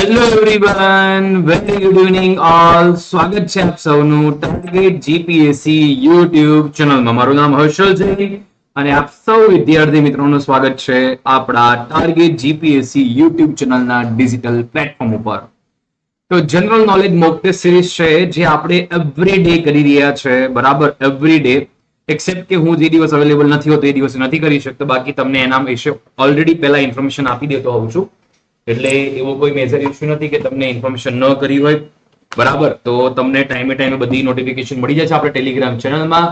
Hello everyone very good evening all સ્વાગત છે આપ સૌનું ટાર્ગેટ જીપીએસસી યુટ્યુબ ચેનલમાં મારું નામ હર્ષલ છે અને આપ સૌ વિદ્યાર્થી મિત્રોનું સ્વાગત છે આપણા ટાર્ગેટ જીપીએસસી યુટ્યુબ ચેનલના ડિજિટલ પ્લેટફોર્મ ઉપર. તો general knowledge mock test series છે જે આપણે એવરી ડે કરી રહ્યા છે. બરાબર એવરી ડે એક્સેપ્ટ કે હું જે દિવસ અવેલેબલ નથી હોતો એ દિવસે નથી કરી શકતો. બાકી તમને એના વિશે ઓલરેડી પહેલા ઇન્ફોર્મેશન આપી દેતો હોઉં છું. એટલે એવો કોઈ મેજર ઇસ્યુ નથી કે તમને ઇન્ફોર્મેશન ન કરી હોય. બરાબર? તો તમને ટાઈમે ટાઈમે બધી નોટિફિકેશન મળી જાય છે આપણે ટેલિગ્રામ ચેનલમાં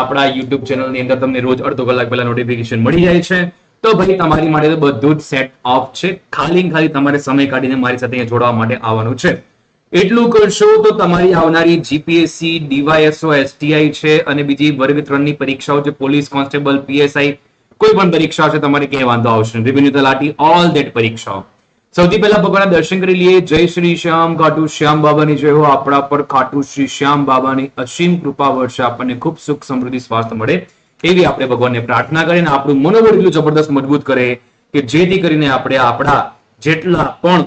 આપણા યુટ્યુબ ચેનલની અંદર તમને રોજ અડધો કલાક પહેલા નોટિફિકેશન મળી જાય છે. તો ભાઈ, તમારી માટે તો બધું જ સેટ ઓફ છે. ખાલી ખાલી તમારે સમય કાઢીને મારી સાથે અહીંયા જોડવા માટે આવવાનું છે. એટલું કરશો તો તમારી આવનારી જીપીએસસી ડીવાયએસઓ એસટીઆઈ છે અને બીજી વર્ગ ત્રણની પરીક્ષાઓ છે, પોલીસ કોન્સ્ટેબલ પીએસઆઈ કોઈ પણ પરીક્ષા છે તમારે ક્યાંય વાંધો આવશે રેવન્યુ તલાટી ઓલ દેટ પરીક્ષાઓ. સૌથી પહેલા ભગવાનના દર્શન કરી લઈએ. જય શ્રી શ્યામ ખાટુ શ્યામ બાબાની જય હો. આપણા પર ખાટુ શ્રી શ્યામ બાબાની અસીમ કૃપા વર્ષે આપણને ખૂબ સુખ સમૃદ્ધિ સ્વાસ્થ્ય મળે એવી આપણે ભગવાનને પ્રાર્થના કરીને આપણું મનોબળ એટલું જબરદસ્ત મજબૂત કરે કે જેથી કરીને આપણે આપણા જેટલા પણ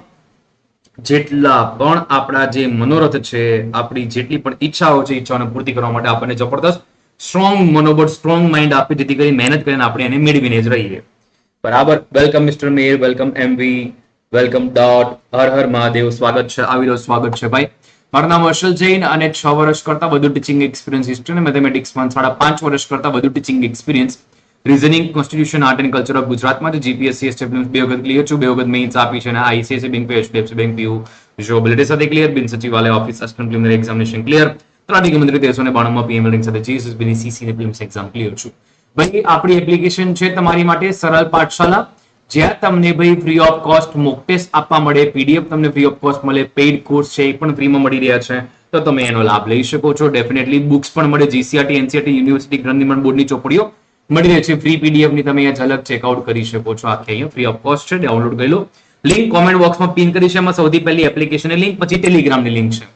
જેટલા પણ આપણા જે મનોરથ છે, આપણી જેટલી પણ ઈચ્છાઓ છે, ઈચ્છાઓને પૂર્તિ કરવા માટે આપણને જબરદસ્ત સ્ટ્રોંગ મનોબળ સ્ટ્રોંગ માઇન્ડ આપે જેથી કરી મહેનત કરીને આપણે એને મેળવીને જ રહીએ. બરાબર? Welcome mister mayor welcome MV welcome dot Har Har Mahadev. સ્વાગત છે, આવી રહ્યો સ્વાગત છે ભાઈ. મારું નામ હર્ષલ જૈન અને છ વર્ષ કરતા વધુ ટીચિંગ એક્સપિરિયન્સ હિસ્ટ્રી અને મેથેમેટિક્સમાં સાડા પાંચ વર્ષ કરતા વધુ teaching experience reasoning constitution art and culture of ગુજરાતમાં જીપીએસસી એસ્ટેબ્લિશ બે વખત ક્લિયર છું. બે વખત મેઇન્સ આપી છે અને ICSC bank HDFC bank PU જોબિલિટી સાથે ક્લિયર બિન સચિવાલય office assistant preliminary examination clear તલાટી મંત્રી તેરસો ને બાણુંમાં પીએમ બિલ્ડિંગ સાથે જીએસએસબી સીસી ને ફિલ્મ્સ એક્ઝામ ક્લિયર છું. ભાઈ, આપણી એપ્લિકેશન છે તમારી માટે સરળ પાઠશાલા જ્યાં તમને ભાઈ free of cost mock test આપવા મળે પીડીએફ તમને ફ્રી ઓફ કોસ્ટ મળે પેઇડ કોર્સ છે, એ પણ ફ્રીમાં મળી રહ્યા છે. તો તમે એનો લાભ લઈ શકો છો. ડેફિનેટલી બુક્સ પણ મળે જીસીઆરટી એનસીઆરટી યુનિવર્સિટી ગ્રંથિમણ બોર્ડની ચોપડીઓ મળી રહે છે. ફ્રી પીડીએફની તમે અહીંયા ઝલક ચેકઆઉટ કરી શકો છો. આખી અહીંયા ફ્રી ઓફ કોસ્ટ છે ડાઉનલોડ કરી લો. લિંક કોમેન્ટ બોક્સમાં પિન કરી છે. એમાં સૌથી પહેલી એપ્લિકેશનની લિંક પછી ટેલિગ્રામની લિંક છે.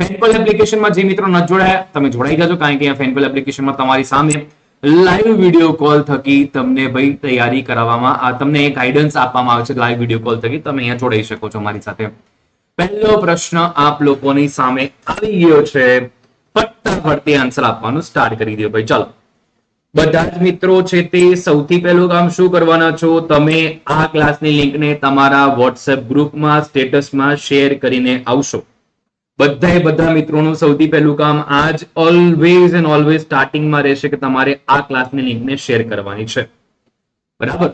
ફેનપલ એપ્લિકેશનમાં જે મિત્રો ન જોડાયા, તમે જોડાઈ જજો, કારણ કે અહીંયા ફેનપલ એપ્લિકેશનમાં તમારી સામે લાઈવ વીડિયો કોલ થકી તમને ભાઈ તૈયારી કરાવવામાં તમને ગાઈડન્સ આપવામાં આવે છે લાઈવ વીડિયો કોલ થકી. તમે અહીંયા જોડાઈ શકો છો મારી સાથે. પહેલો પ્રશ્ન આપ લોકોની સામે આવી ગયો છે. ફટાફટથી આન્સર આપવાનું સ્ટાર્ટ કરી દો ભાઈ. ચાલો. બધા જ મિત્રો છે તે, સૌથી પહેલું કામ શું કરવાના છો? તમે આ ક્લાસની લિંકને તમારા વોટ્સએપ ગ્રુપમાં સ્ટેટસમાં શેર કરીને આવશો. બધાએ બધા મિત્રોનું સૌથી પહેલું કામ આજ ઓલવેઝ એન્ડ ઓલવેઝ સ્ટાર્ટિંગમાં રહેશે કે તમારે આ ક્લાસની લિંકને શેર કરવાની છે. બરાબર?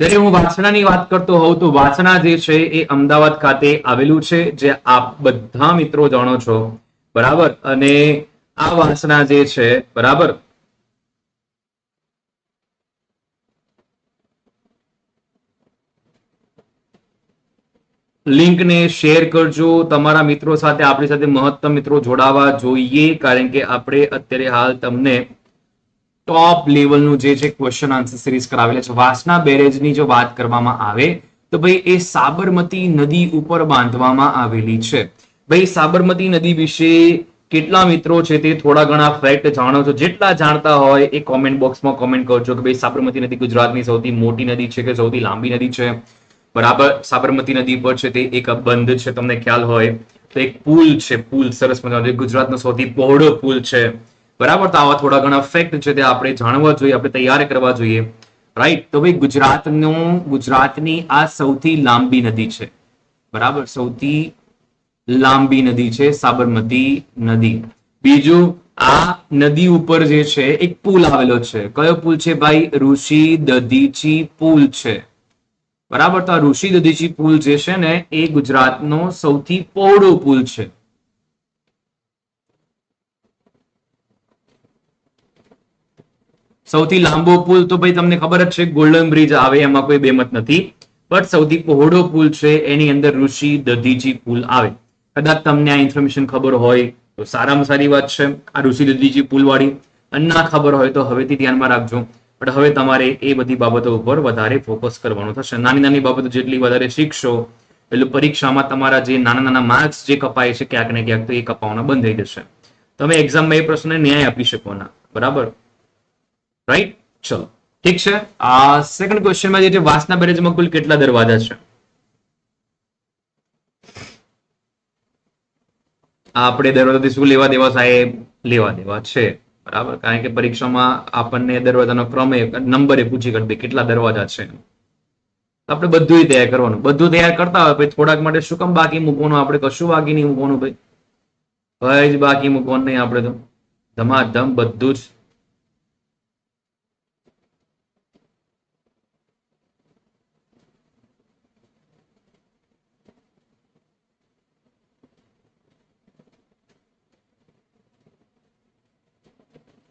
જ્યારે હું વાસણાની વાત કરતો હોઉં તો વાસણા જે છે એ અમદાવાદ ખાતે આવેલું છે, જે આપ બધા મિત્રો જાણો છો. બરાબર? અને આ વાસણા જે છે, બરાબર? લિંકને શેર કરજો. તમારા મિત્રો સાથે, આપણી સાથે મહત્તમ મિત્રો જોડાવા જોઈએ, કારણ કે આપણે અત્યારે હાલ તમને ટોપ લેવલનું જે છે ક્વેશ્ચન આન્સર સિરીઝ કરાવેલા છે. વાસના બેરેજની જો વાત કરવામાં આવે, તો ભાઈ એ સાબરમતી નદી ઉપર બાંધવામાં આવેલી છે. ભાઈ સાબરમતી નદી વિશે કેટલા મિત્રો છે તે થોડા ઘણા ફેક્ટ જાણો છો. જેટલા જાણતા હોય એ કોમેન્ટ બોક્સમાં કોમેન્ટ કરજો કે ભાઈ સાબરમતી નદી ગુજરાતની સૌથી મોટી નદી છે કે સૌથી લાંબી નદી છે. બરાબર? સાબરમતી નદી પર છે તે એક બંધ છે, તમને ખ્યાલ હોય. તો એક પુલ છે, પુલ, સરસ મજાનો. ગુજરાતનો સૌથી પહોળો પુલ છે. બરાબર? તો આવા થોડા ઘણા ફેક્ટ છે તે આપણે જાણવા જોઈએ, આપણે તૈયાર કરવા જોઈએ. રાઈટ તો ભાઈ, ગુજરાતનું, ગુજરાતની આ સૌથી લાંબી નદી છે. બરાબર? સૌથી લાંબી નદી છે સાબરમતી નદી. બીજું, આ નદી ઉપર જે છે, એક પુલ આવેલો છે. કયો પુલ છે ભાઈ? ઋષિ દધીચી પુલ છે. બરાબર? તો આ ઋષિ દધીજી પુલ જે છે ને, એ ગુજરાતનો સૌથી પહોળો પુલ છે. સૌથી લાંબો પુલ તો ભાઈ તમને ખબર જ છે ગોલ્ડન બ્રિજ આવે, એમાં કોઈ બેમત નથી. બટ સૌથી પહોળો પુલ છે, એની અંદર ઋષિ દધીજી પુલ આવે. કદાચ તમને આ ઇન્ફોર્મેશન ખબર હોય, તો સારામાં સારી વાત છે, આ ઋષિ દધીજી પુલ વાળી અને ના ખબર હોય તો હવેથી ધ્યાનમાં રાખજો. બટ હવે તમારે એ બધી બાબતો ઉપર વધારે ફોકસ કરવાનું થશે. નાની નાની બાબતો જેટલી વધારે શીખશો, પેલું પરીક્ષામાં તમારા જે નાના નાના માર્ક્સ જે કપાય છે ક્યાંક ને ક્યાંક તો એ કપાવવાના બંધ થઈ જશે. તમે એક્ઝામમાં એ પ્રશ્ન ન્યાય આપી શકવાના બરાબર? રાઈટ ચલો. ઠીક છે? આ સેકન્ડ ક્વેશ્ચનમાં જે છે, વાસના બેરેજમાં કુલ કેટલા દરવાજા છે? આપણે દરવાજાથી શું લેવા દેવા સાહેબ? લેવા દેવા છે. બરાબર? કારણ કે પરીક્ષામાં આપણને દરવાજાનો ક્રમ નંબરે પૂછી કરતી કેટલા દરવાજા છે. આપણે બધું તૈયાર કરવાનું. બધું તૈયાર કરતા હોય થોડાક માટે શું કામ બાકી મૂકવાનું? આપણે કશું બાકી નહીં મૂકવાનું ભાઈ. કઈ જ બાકી મૂકવાનું નહીં આપણે તો. ધમાધમ બધું જ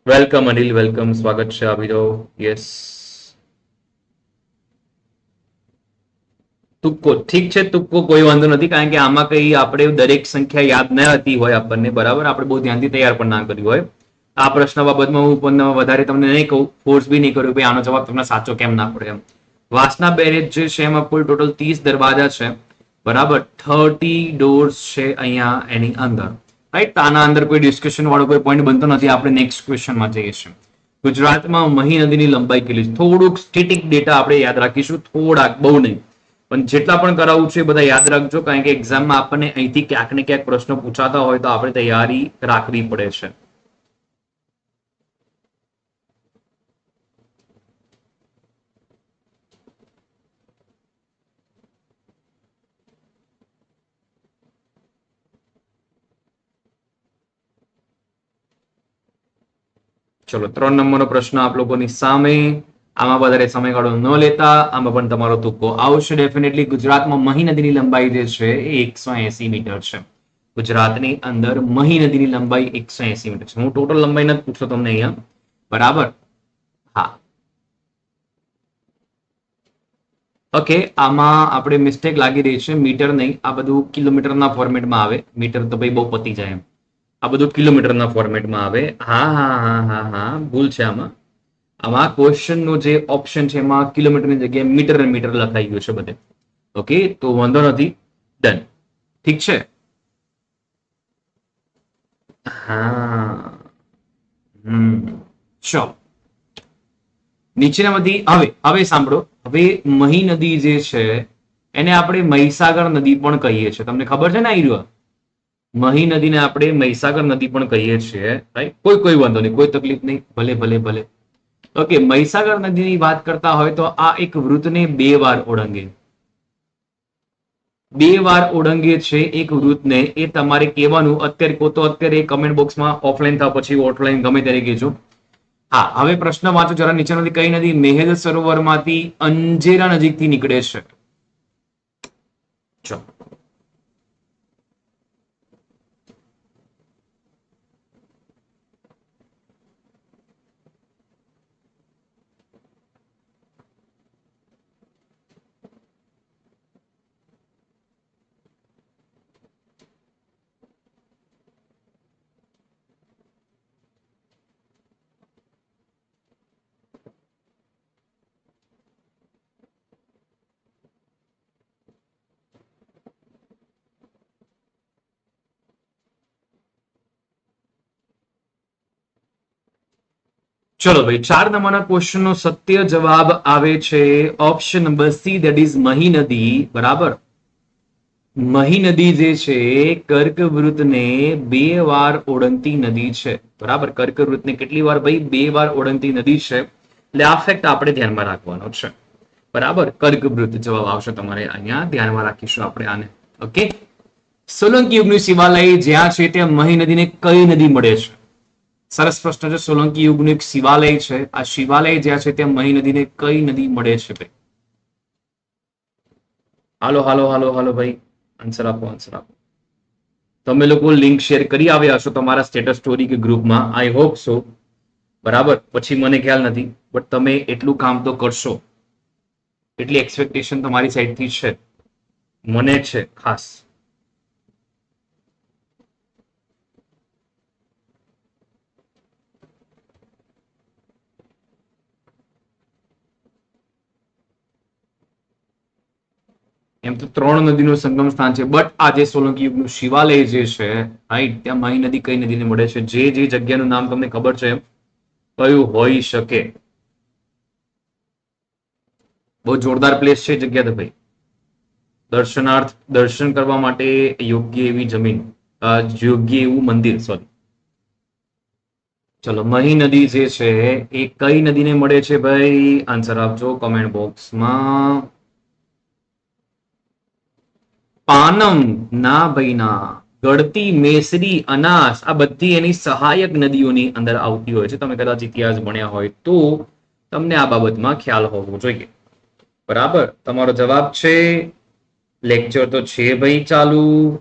વેલકમ અનિલ વેલકમ સ્વાગત છે આપી યસ તુક્કો. ઠીક છે, તુક્કો કોઈ વાંધો નથી, કારણ કે આમાં કઈ આપણે દરેક સંખ્યા યાદ ન હતી હોય આપણને, બરાબર? આપણે બહુ ધ્યાનથી તૈયાર પણ ના કર્યું હોય. આ પ્રશ્ન બાબતમાં હું પણ વધારે તમને નહીં કહું. ફોર્સ બી નહીં કર્યું ભાઈ આનો જવાબ તમને સાચો કેમ ના પડે એમ. વાસના બેરેજ જે છે એમાં કુલ ટોટલ ત્રીસ દરવાજા છે. બરાબર? થર્ટી ડોર્સ છે અહીંયા એની અંદર. રાઈટ આના અંદર કોઈ ડિસ્કશન વાળો કોઈ પોઈન્ટ બનતો નથી. આપણે નેક્સ્ટ ક્વેશ્ચનમાં જઈએ છીએ. ગુજરાતમાં મહી નદીની લંબાઈ કેટલી છે? થોડુંક સ્ટેટિક ડેટા આપણે યાદ રાખીશું. થોડાક, બહુ નહીં. પણ જેટલા પણ કરાવવું છે બધા યાદ રાખજો. કારણ કે એક્ઝામમાં આપણને અહીંથી ક્યાંક ને ક્યાંક પ્રશ્નો પૂછાતા હોય તો આપણે તૈયારી રાખવી પડે છે. ચલો, ત્રણ નંબરનો પ્રશ્ન આપ લોકોની સામે. આમાં વધારે સમયગાળો ન લેતા, આમાં પણ તમારો તુક્કો આવશે. ડેફિનેટલી ગુજરાતમાં મહી નદીની લંબાઈ જે છે એકસો એસી મીટર છે. ગુજરાતની અંદર મહી નદીની લંબાઈ એકસો એસી મીટર છે. હું ટોટલ લંબાઈ નથી પૂછતો તમને અહીંયા. બરાબર? હા. ઓકે, આમાં આપણે મિસ્ટેક લાગી રહી છે. મીટર નહીં, આ બધું કિલોમીટરના ફોર્મેટમાં આવે. મીટર તો ભાઈ બહુ પતી જાય એમ. આ બધું કિલોમીટરના ફોર્મેટમાં આવે. હા હા હા હા હા, ભૂલ છે આમાં. આમાં ક્વેશ્ચનનો જે ઓપ્શન છે એમાં કિલોમીટરની જગ્યાએ મીટર અને મીટર લખાઈ ગયું છે બધે. ઓકે તો વાંધો નથી. ડન ઠીક છે? હા. હમ. ચો નીચેનામાંથી હવે હવે સાંભળો. હવે મહી નદી જે છે, એને આપણે મહીસાગર નદી પણ કહીએ છીએ. તમને ખબર છે ને આવી મહી નદીને આપણે મહીસાગર નદી પણ કહીએ છીએ રાઈટ કોઈ કોઈ વાંધો નહીં, કોઈ તકલીફ નહીં, ભલે ભલે ભલે. ઓકે મહીસાગર નદીની વાત કરતા હોય તો આ એક વૃતને બે વાર ઓળંગે. બે વાર ઓળંગે છે એક વૃત્તને, એ તમારે કહેવાનું, અત્યારે કોતો અત્યારે કમેન્ટ બોક્સમાં ઓફલાઈન થવા પછી ઓફલાઈન ગમે ત્યારે કહેજો. હા, હવે પ્રશ્ન વાંચો, જરા નીચે નદી કઈ નદી મેહેદ સરોવરમાંથી અંજેરા નજીકથી નીકળે છે? ચલો. ચલો ભાઈ, ચાર નંબરના ક્વેશ્ચન નો સત્ય જવાબ આવે છે. Option number C that is Mahi નદી. બરાબર? મહી નદી જે છે કર્કવૃતને બે વાર ઓળંગતી નદી છે. બરાબર? કર્કવૃતને કેટલી વાર ભાઈ? બે વાર ઓળંગતી નદી છે. એટલે આ ફેક્ટ આપણે ધ્યાનમાં રાખવાનો છે. બરાબર? કર્કવૃત જવાબ આવશે તમારે અહીંયા. ધ્યાનમાં રાખીશું આપણે આને. ઓકે સોલંકી યુગનું શિવાલય જ્યાં છે, ત્યાં મહી નદીને કઈ નદી મળે છે? સરસ પ્રશ્ન છે, સોલંકી યુગનું એક શિવાલય છે. આ શિવાલય જ્યાં છે, ત્યાં મહી નદીને કઈ નદી મળે છે ભાઈ? હાલો હાલો હાલો હાલો ભાઈ. આન્સર આપો આન્સર આપો. તમે લોકો લિંક શેર કરી આવ્યા છો તમારા સ્ટેટસ સ્ટોરી કે ગ્રુપમાં આઈ હોપ સો બરાબર? પછી મને ખ્યાલ નથી. બટ તમે એટલું કામ તો કરશો. એટલી એક્સપેક્ટેશન તમારી સાઈડથી છે. મને છે, ખાસ. એમ તો ત્રણ નદીનું સંગમ સ્થાન છે બટ આ જે સોલંકી યુગનું શિવાલય જે છે રાઈટ ત્યાં મહી નદી કઈ નદીને મળે છે, જે જે જગ્યાનું નામ તમને ખબર છે કયું હોઈ શકે? બહુ જોરદાર પ્લેસ છે જગ્યા તો ભાઈ. દર્શનાર્થ, દર્શન કરવા માટે યોગ્ય એવી જમીન યોગ્ય એવું મંદિર સોરી ચલો, મહી નદી જે છે એ કઈ નદીને મળે છે ભાઈ? આન્સર આપજો કોમેન્ટ બોક્સમાં પાનમ ના ભાઈના ગળતી મેસરી અનાસ આ બધી એની સહાયક નદીઓની અંદર આવતી હોય છે. તમે કદાચ ઇતિહાસ ભણ્યા હોય તો તમને આ બાબતમાં ખ્યાલ હોવો જોઈએ. બરાબર? તમારો જવાબ છે લેક્ચર તો છે ભાઈ ચાલુ.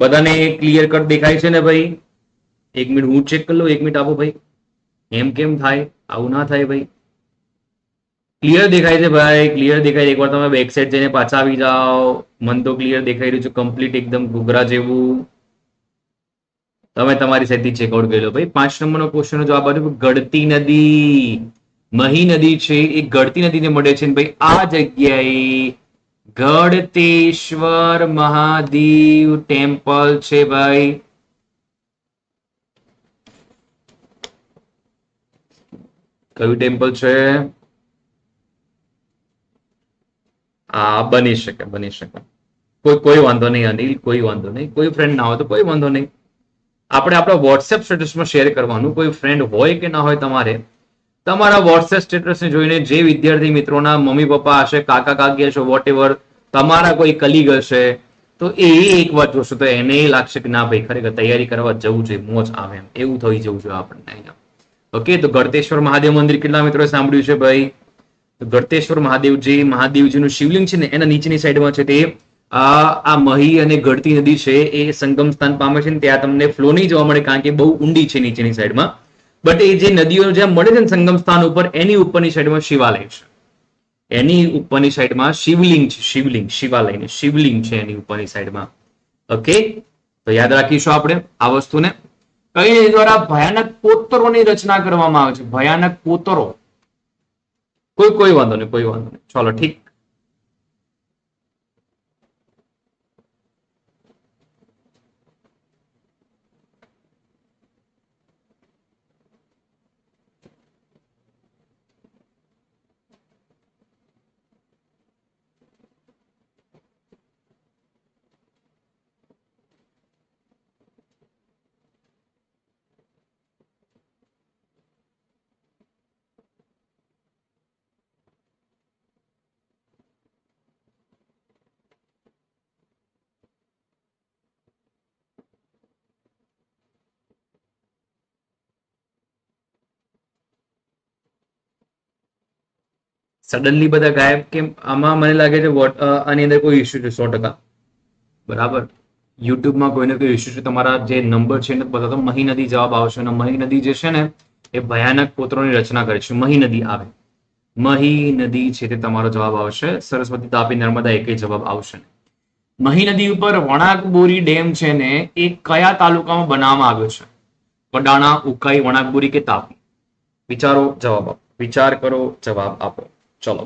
બધાને ક્લિયર કટ દેખાય છે ને ભાઈ? એક મિનિટ હું ચેક કરી લઉં, એક મિનિટ આપો ભાઈ. એમ કેમ થાય? આવું ના થાય ભાઈ? ક્લિયર દેખાય છે ભાઈ ક્લિયર દેખાય એકવાર તમે બેક સાઈડ જઈને પાછા આવી જાઓ. મન તો ક્લિયર દેખાઈ રહ્યું છે કમ્પ્લીટ એકદમ ઘૂઘરા જેવું. તમે તમારી સાઈડથી ચેકઆઉટ કરી લો. ભાઈ, પાંચ નંબરનો ક્વેશ્ચનનો જવાબ આવ્યો ગળતી નદી, મહી નદી છે, એ ગળતી નદીને મળે છે ભાઈ, આ જગ્યાએ ગળતેશ્વર મહાદેવ ટેમ્પલ છે ભાઈ. કયું ટેમ્પલ છે આ બની શકે બની શકે. કોઈ કોઈ વાંધો નહીં, અનિલ, કોઈ વાંધો નહીં. કોઈ ફ્રેન્ડ ના હોય તો કોઈ વાંધો નહીં. આપણે આપણા વોટ્સએપ સ્ટેટસમાં શેર કરવાનું. કોઈ ફ્રેન્ડ હોય કે ના હોય તમારે, તમારા વોટ્સએપ સ્ટેટસને જોઈને જે વિદ્યાર્થી મિત્રોના મમ્મી પપ્પા હશે, કાકા, કાકી હશે વોટ એવર તમારા કોઈ કલીગ હશે, તો એ એક વાત જોશો તો એને લાગશે કે ના ભાઈ, ખરેખર તૈયારી કરવા જવું જોઈએ, મોજ આવે એમ. એવું થઈ જવું જોઈએ આપણને અહીંયા. ઓકે તો ગળતેશ્વર મહાદેવ મંદિર કેટલા મિત્રોએ સાંભળ્યું છે ભાઈ? ગળતેશ્વર મહાદેવજી, મહાદેવજીનું શિવલિંગ છે ને, એના નીચેની સાઈડમાં છે તે, આ મહી અને ગળતી નદી છે, એ સંગમ સ્થાન પામે છે ને, ત્યાં તમને ફ્લો નહીં જોવા મળે કારણ કે બહુ ઊંડી છે નીચેની સાઈડમાં. બટ એ જે નદીઓ જ્યાં મળે છે ને સંગમ સ્થાન ઉપર, એની ઉપરની સાઈડમાં શિવાલય છે. એની ઉપરની સાઈડમાં શિવલિંગ છે, શિવલિંગ, શિવાલય શિવલિંગ છે એની ઉપરની સાઈડમાં. ઓકે તો યાદ રાખીશું આપણે આ વસ્તુને. કઈ દ્વારા ભયાનક પોતરોની રચના કરવામાં આવે છે? ભયાનક પોતરો કોઈ કોઈ વાંધો નહીં કોઈ વાંધો નહીં ચલો ઠીક સડનલી બધા ગાયબ કેમ આમાં મને લાગે છે વોટ આની અંદર કોઈ ઇસ્યુ છે સો ટકા. બરાબર? યુટ્યુબમાં કોઈને કોઈ ઇસ્યુ છે, તમારા જે નંબર છે બધા તો મહી નદી જવાબ આવશે અને મહી નદી જે છે ને, એ ભયાનક પોત્રોની રચના કરે છે. મહી નદી આવે. મહી નદી છે તે તમારો જવાબ આવશે. સરસ્વતી, તાપી, નર્મદા એક જવાબ આવશે. મહી નદી ઉપર વણાકબોરી ડેમ છે ને, એ કયા તાલુકામાં બનાવવામાં આવ્યો છે? કડાણા ઉકાઈ, વણાકબોરી કે તાપી? વિચારો, જવાબ આપો. વિચાર કરો, જવાબ આપો. ચલો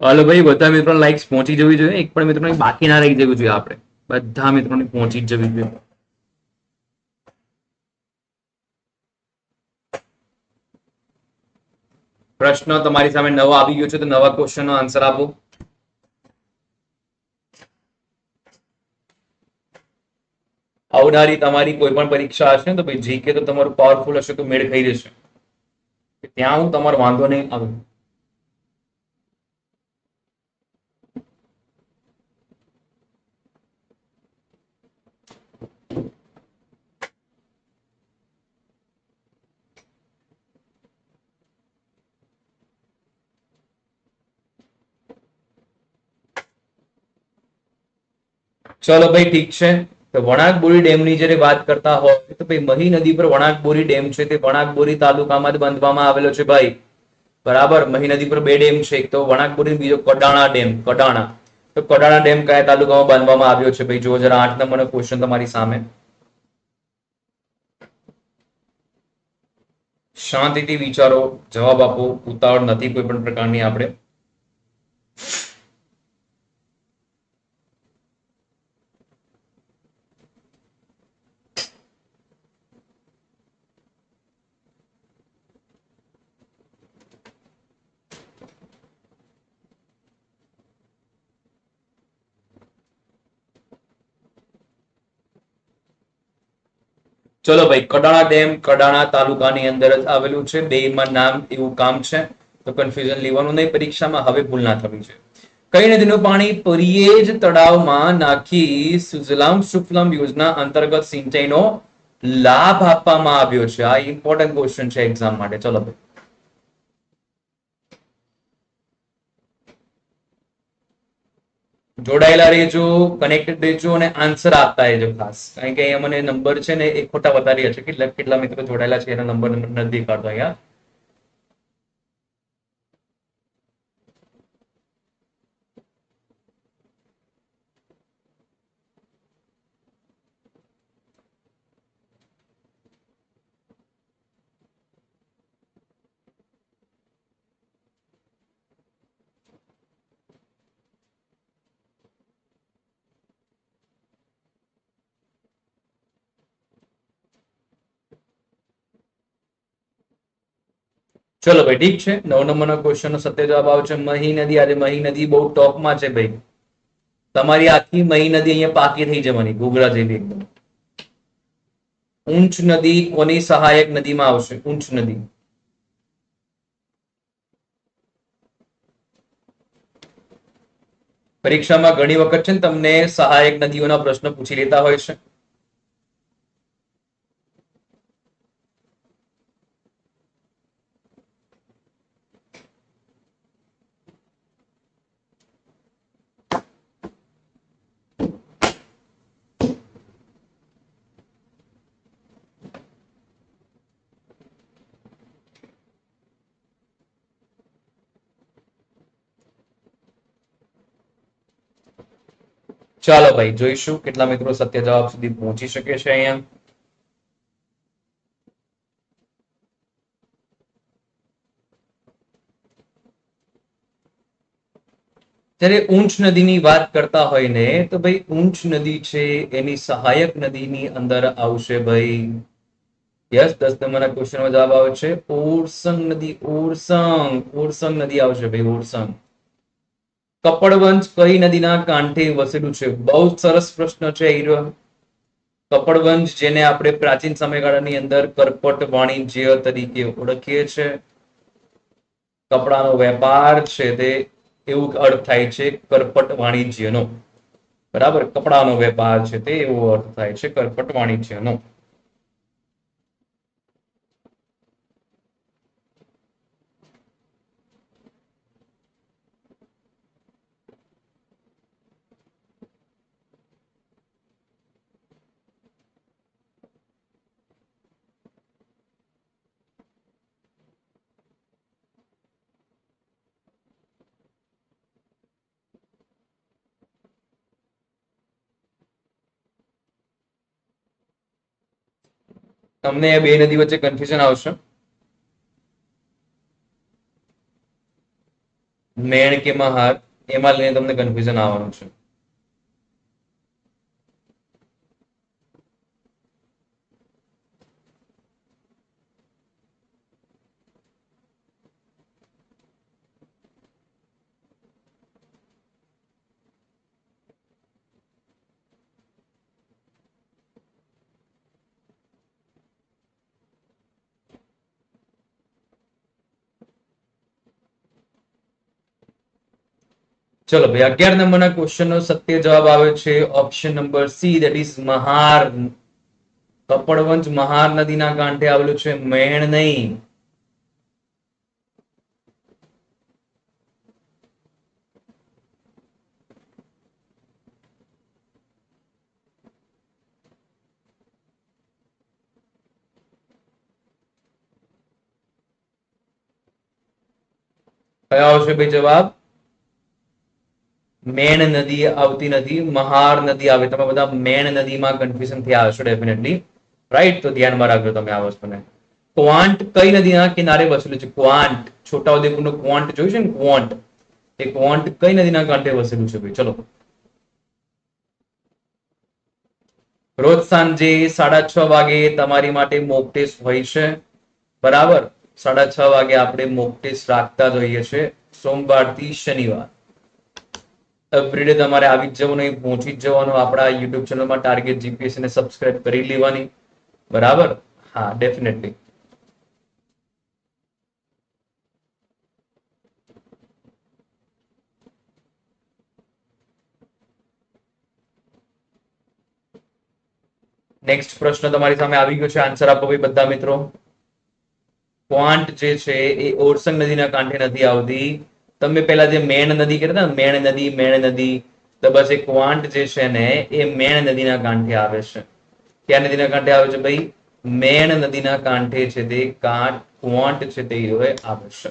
હાલો ભાઈ, બધા મિત્રો લાઈક્સ પહોંચી જવી જોઈએ. એક પણ મિત્રોની બાકી ના રહી જવું જોઈએ આપણે. બધા મિત્રોની પહોંચી જ જવી જોઈએ. પ્રશ્ન તમારી સામે નવો આવી ગયો છે તો નવા ક્વેશ્ચન નો આન્સર આપો. આવનારી તમારી કોઈ પણ પરીક્ષા હશે તો ભાઈ જીકે તો તમારું પાવરફુલ હશે, તો મેળ ખાઈ જશે ત્યાં હું તમારો વાંધો નહીં આવે. ચલો ભાઈ ઠીક છે. તો વણાકબોરી ડેમની જ્યારે વાત કરતા હોય, તો ભાઈ મહી નદી પર વણાકબોરી ડેમ છે, તે વણાકબોરી તાલુકામાં જ બાંધવામાં આવેલો છે ભાઈ. બરાબર? મહી નદી પર બે ડેમ છે, એક તો વણાકબોરી બીજો કડાણા ડેમ, કડાણા. તો કડાણા ડેમ કયા તાલુકામાં બાંધવામાં આવ્યો છે ભાઈ? જો જરા આઠ નંબરનો ક્વેશ્ચન તમારી સામે. શાંતિથી વિચારો, જવાબ આપો. ઉતાવળ નથી કોઈ પણ પ્રકારની આપણે. ચલો ભાઈ, કડાણા ડેમ, કડાણા તાલુકાની અંદર જ આવેલું છે. બેમાં નામ એવું કામ છે. તો કન્ફ્યુઝન લેવાનું નહીં, પરીક્ષામાં હવે ભૂલ ના થવી છે કઈ નદીનું પાણી પરિયેજ તળાવમાં નાખી સુજલામ સુફલામ યોજના અંતર્ગત સિંચાઈનો લાભ આપવામાં આવ્યો છે. આ ઇમ્પોર્ટન્ટ ક્વેશ્ચન છે એક્ઝામ માટે. ચલો ભાઈ. જોડાયેલા રહેજો કનેક્ટેડ રહેજો અને આન્સર આપતા રહેજો ખાસ. કારણ કે અહીંયા મને નંબર છે ને એ ખોટા વધારી છે કેટલા કેટલા મિત્રો જોડાયેલા છે એના નંબર નથી કાઢતો અહીંયા. ચલો ભાઈ, ઠીક છે. નવ નંબરનો ક્વેશ્ચન નો સત્ય જવાબ આવશે મહી નદી. આજે મહી નદી બહુ ટોપમાં છે ભાઈ. તમારી આખી મહી નદી અહીંયા પાકી થઈ જવાની, ઘૂઘરા જેવી એકદમ. ઊંચ નદી કોની સહાયક નદીમાં આવશે? ઊંચ નદી. પરીક્ષામાં ઘણી વખત છે ને તમને સહાયક નદીઓના પ્રશ્ન પૂછી લેતા હોય છે. ચાલો ભાઈ, જોઈશું. કેટલા મિત્રો સત્ય જવાબ સુધી પહોંચી શકે છે અહીંયા? જ્યારે ઊંચ નદીની વાત કરતા હોય ને, તો ભાઈ, ઊંચ નદી છે, એની સહાયક નદીની અંદર આવશે ભાઈ. યસ દસ નંબરના ક્વેશ્ચનમાં જવાબ આવે છે. ઓરસંગ નદી, ઓરસંગ ઓરસંગ નદી આવશે ભાઈ, ઓરસંગ. કપડવંશ કઈ નદીના કાંઠે વસેલું છે? બહુ સરસ પ્રશ્ન છે કપડવંશ જેને આપણે પ્રાચીન સમયગાળાની અંદર કરપટ વાણિજ્ય તરીકે ઓળખીએ છીએ કપડાનો વેપાર છે તે એવું અર્થ થાય છે, કરપટ વાણિજ્યનો. બરાબર? કપડાનો વેપાર છે તે એવો અર્થ થાય છે, કરપટ વાણિજ્યનો. તમને બે નદી વચ્ચે કન્ફ્યુઝન આવશે. મેણ કે મહાર એમાં લઈને તમને કન્ફ્યુઝન આવવાનું છે. ચલો ભાઈ, અગિયાર નંબરના ક્વેશ્ચન નો સત્ય જવાબ આવે છે. Option number C that is Mahar. Kapadvanj Mahar નદીના કાંઠે આવેલું છે મેણ નહીં કયા આવશે ભાઈ જવાબ? મેણ નદી આવતી નથી મહાર નદી આવે. તમે બધા મેણ નદીમાં કન્ફ્યુઝન થયા હશો ડેફિનેટલી રાઈટ તો ધ્યાનમાં રાખજો તમે આ વસ્તુને. ક્વાન્ટ કઈ નદીના કિનારે વસેલું છે? ક્વાન્ટ. છોટાઉદેપુરનો ક્વાન્ટ જોયું છે ને? ક્વોન્ટ. એ ક્વોન્ટ કઈ નદીના કાંઠે વસેલું છે ભાઈ? ચલો. રોજ સાંજે સાડા છ વાગે તમારી માટે મોક ટેસ્ટ હોય છે. બરાબર? સાડા છ વાગે આપણે મોક ટેસ્ટ રાખતા હોઈએ છીએ. સોમવારથી શનિવાર. એવરીડે તમારે આવી જ જવાનું, અહીં પહોંચી જ જવાનું. આપણા યુટ્યુબ ચેનલમાં ટાર્ગેટ જીપીએસસી ને સબસ્ક્રાઇબ કરી લેવાની. બરાબર? હા ડેફિનેટલી નેક્સ્ટ પ્રશ્ન તમારી સામે આવી ગયો છે. આન્સર આપો ભાઈ બધા મિત્રો. ક્વાન્ટ જે છે એ ઓરસંગ નદીના કાંઠે નથી આવતી. તમે પેલા જે મેણ નદી કહેતા મેણ નદી મેણ નદી, તો બસ એ ક્વાંટ જે છે ને, એ મેણ નદીના કાંઠે આવે છે. ક્યાં નદીના કાંઠે આવે છે ભાઈ? મેણ નદીના કાંઠે છે તે કાંઠ ક્વાંટ છે તે આવે છે.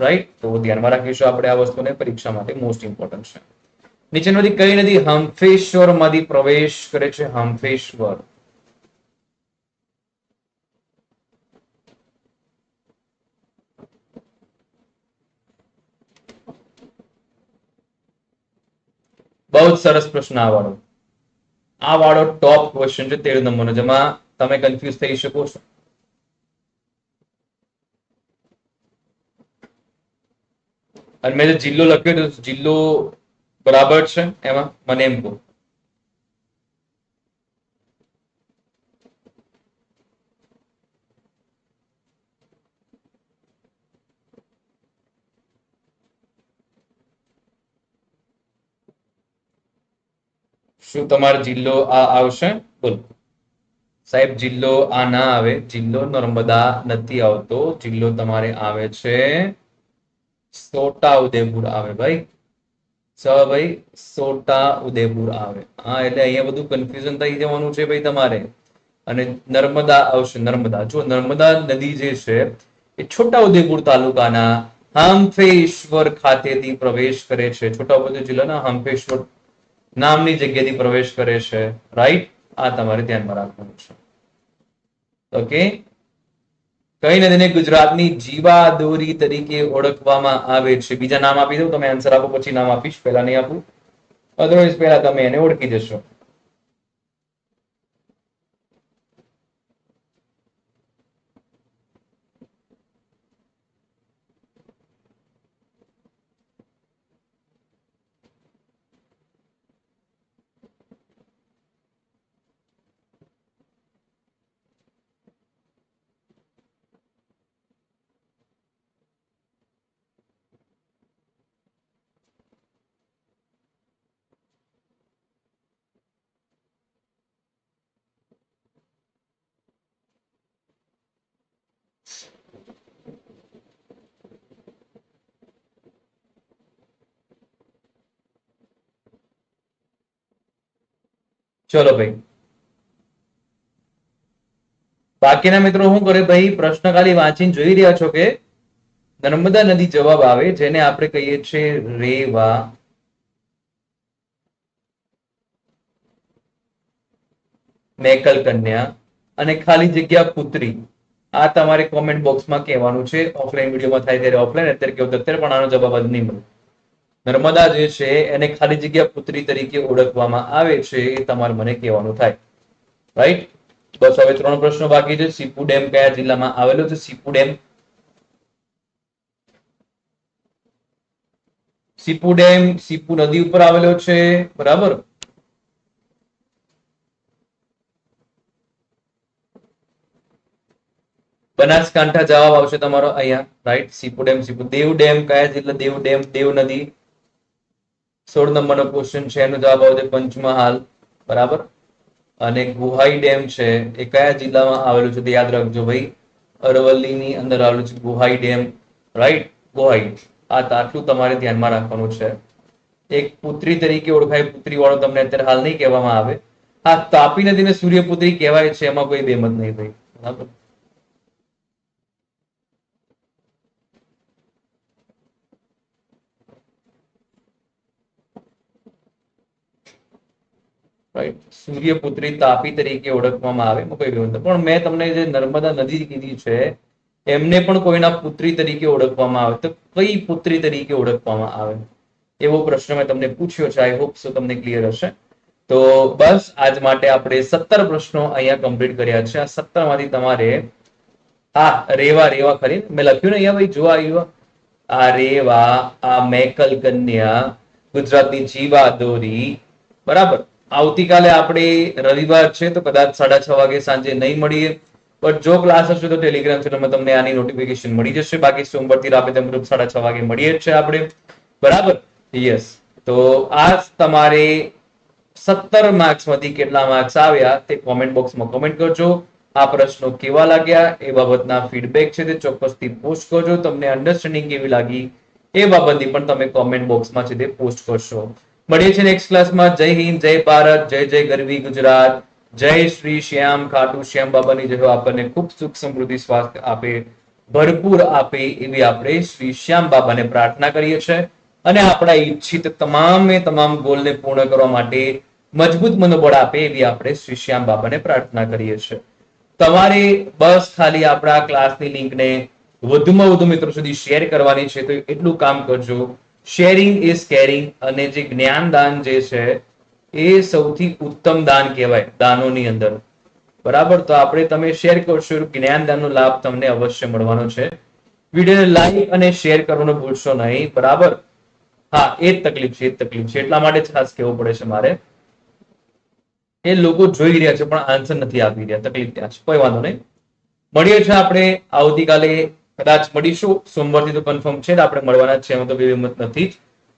રાઈટ તો ધ્યાનમાં રાખીશું આપણે આ વસ્તુને પરીક્ષા માટે મોસ્ટ ઇમ્પોર્ટન્ટ છે. નીચેમાંથી કઈ નદી? હંફેશ્વરમાંથી પ્રવેશ કરે છે, હંફેશ્વર. બહુ જ સરસ પ્રશ્ન આ વાળો. આ વાળો ટોપ ક્વેશ્ચન છે તેર નંબરનો, જેમાં તમે કન્ફ્યુઝ થઈ શકો છો. અને મેં જે જિલ્લો લખ્યો તો જિલ્લો બરાબર છે? એમાં મને એમ કહો. શું તમારો જિલ્લો આ આવશે? બોલો. સાહેબ, જિલ્લો આ ના આવે. જિલ્લો નર્મદા નથી આવતો. જિલ્લો તમારે આવે છે સોટા ઉદેપુર આવે ભાઈ. ભાઈ સોટા ઉદેપુર આવે. હા, એટલે અહીંયા બધું કન્ફ્યુઝન થઈ જવાનું છે ભાઈ તમારે. અને નર્મદા આવશે, નર્મદા. જો નર્મદા નદી જે છે, એ છોટા ઉદયપુર તાલુકાના હામફેશ્વર ખાતેથી પ્રવેશ કરે છે. છોટાઉદેપુર જિલ્લાના હંફેશ્વર નામની જગ્યાથી પ્રવેશ કરે છે. રાઈટ આ તમારે ધ્યાનમાં રાખવાનું છે. ઓકે કઈ નદીને ગુજરાતની જીવાદોરી તરીકે ઓળખવામાં આવે છે. બીજા નામ આપી દઉં, તમે આન્સર આપો, પછી નામ આપીશ. પહેલા નહીં આપું. અધરવાઇઝ પહેલા તમે એને ઓળખી જશો. ચલો ભાઈ. બાકીના મિત્રો શું કરે ભાઈ? પ્રશ્ન ખાલી વાંચીને જોઈ રહ્યા છો કે નર્મદા નદી જવાબ આવે, જેને આપણે કહીએ છીએ રેવા. મેકલ કન્યા અને ખાલી જગ્યા પુત્રી. આ તમારે કોમેન્ટ બોક્સમાં કહેવાનું છે. ઓફલાઈન વિડીયોમાં થાય ત્યારે ઓફલાઈન અત્યારે કેવું? અત્યારે પણ આનો જવાબ જ નહીં મળે. નર્મદા જે છે, એને ખાલી જગ્યા પુત્રી તરીકે ઓળખવામાં આવે છે એ તમારે મને કહેવાનું થાય. રાઈટ બસ હવે ત્રણ પ્રશ્નો બાકી છે. સીપુ ડેમ કયા જિલ્લામાં આવેલો છે? સીપુ ડેમ. સીપુ ડેમ સીપુ નદી ઉપર આવેલો છે. બરાબર? બનાસકાંઠા જવાબ આવશે તમારો અહીંયા. Right Sipu dam, Sipu. Dev dam કયા જિલ્લા? દેવ ડેમ, દેવ નદી. સોળ નંબરનો ક્વેશ્ચન છે, એનો જવાબ આવશે પંચમહાલ. બરાબર? અને ગુહાઈ ડેમ છે, એ કયા જિલ્લામાં આવેલું છે તે યાદ રાખજો ભાઈ. અરવલ્લીની અંદર આવેલું છે ગુહાઈ ડેમ. રાઈટ ગુહાઈ. આ આટલું તમારે ધ્યાનમાં રાખવાનું છે. એક પુત્રી તરીકે ઓળખાય પુત્રી વાળો તમને અત્યારે હાલ નહીં કહેવામાં આવે. હા, તાપી નદીને સૂર્યપુત્રી કહેવાય છે, એમાં કોઈ બેમત નહીં ભાઈ. બરાબર? સૂર્યપુત્રી તાપી તરીકે ઓળખવામાં આવે કોઈ પણ મેં તમને જે નર્મદા નદી કીધી છે, એમને પણ કોઈના પુત્રી તરીકે ઓળખવામાં આવે. તો કઈ પુત્રી તરીકે ઓળખવામાં આવે? એવો પ્રશ્ન મેં તમને પૂછ્યો છે. આઈ હોપ સો તમને ક્લિયર હશે. તો બસ, આજ માટે આપણે સત્તર પ્રશ્નો અહીંયા કમ્પ્લીટ કર્યા છે. આ સત્તરમાંથી તમારે, આ રેવા રેવા ખરી. મેં લખ્યું ને અહીંયા ભાઈ, જોવા આવ્યું. આ રેવા, આ મેકલ કન્યા ગુજરાતની જીવા દોરી બરાબર? આવતીકાલે આપણે રવિવાર છે તો કદાચ સાડા છ વાગે સાંજે નહીં મળીએ. બટ જો ક્લાસ હશે તો ટેલિગ્રામ ચેનલમાં તમને આની નોટિફિકેશન મળી જશે. બાકી સોમવારથી રાતે તેમ સાડા છ વાગે મળીએ જ છે આપણે. બરાબર? યસ તો આ તમારે સત્તર માર્ક્સમાંથી કેટલા માર્ક્સ આવ્યા તે કોમેન્ટ બોક્સમાં કોમેન્ટ કરજો. આ પ્રશ્નો કેવા લાગ્યા, એ બાબતના ફીડબેક છે તે ચોક્કસથી પોસ્ટ કરજો. તમને અન્ડરસ્ટેન્ડિંગ કેવી લાગી, એ બાબતની પણ તમે કોમેન્ટ બોક્સમાં છે તે પોસ્ટ કરશો. મળીએ છીએ નેક્સ્ટ ક્લાસમાં જય હિન્દ, જય ભારત, જય જય ગરવી ગુજરાત. જય શ્રી શ્યામ ખાટુ, શ્યામ બાબાની જય આપણને ખૂબ સુખ સમૃદ્ધિ સ્વાસ્થ્ય આપે, ભરપૂર આપે એવી આપણે શ્રી શ્યામ બાબાને પ્રાર્થના કરીએ છીએ. અને આપણા ઈચ્છિત તમામે તમામ ગોલને પૂર્ણ કરવા માટે મજબૂત મનોબળ આપે એવી આપણે શ્રી શ્યામ બાબાને પ્રાર્થના કરીએ છીએ. તમારે બસ ખાલી આપણા ક્લાસની લિંકને વધુમાં વધુ મિત્રો સુધી શેર કરવાની છે, તો એટલું કામ કરજો. શેરિંગ ઇઝ કેરિંગ અને જે જ્ઞાનદાન જે છે, એ સૌથી ઉત્તમ દાન કહેવાય દાનોની અંદર. બરાબર? તો આપણે તમે શેર કરશો જ્ઞાનદાનનો લાભ તમને અવશ્ય મળવાનો છે. વિડીયોને લાઈક અને શેર કરવાનું ભૂલશો નહીં, બરાબર? હા, એ જ તકલીફ છે, એ જ તકલીફ છે. એટલા માટે ખાસ કહેવું પડે છે મારે. એ લોકો જોઈ રહ્યા છે, પણ આન્સર નથી આપી રહ્યા. તકલીફ ત્યાં છે. કોઈ વાંધો નહીં. મળીએ છીએ આપણે આવતીકાલે કદાચ મળીશું. સોમવારથી તો કન્ફર્મ છે જ, આપણે મળવાના જ છે, એમાં તો બે વિમત નથી જ.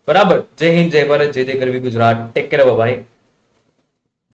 બરાબર. જય હિન્દ, જય ભારત, જય જય કરવી ગુજરાત. Take care bye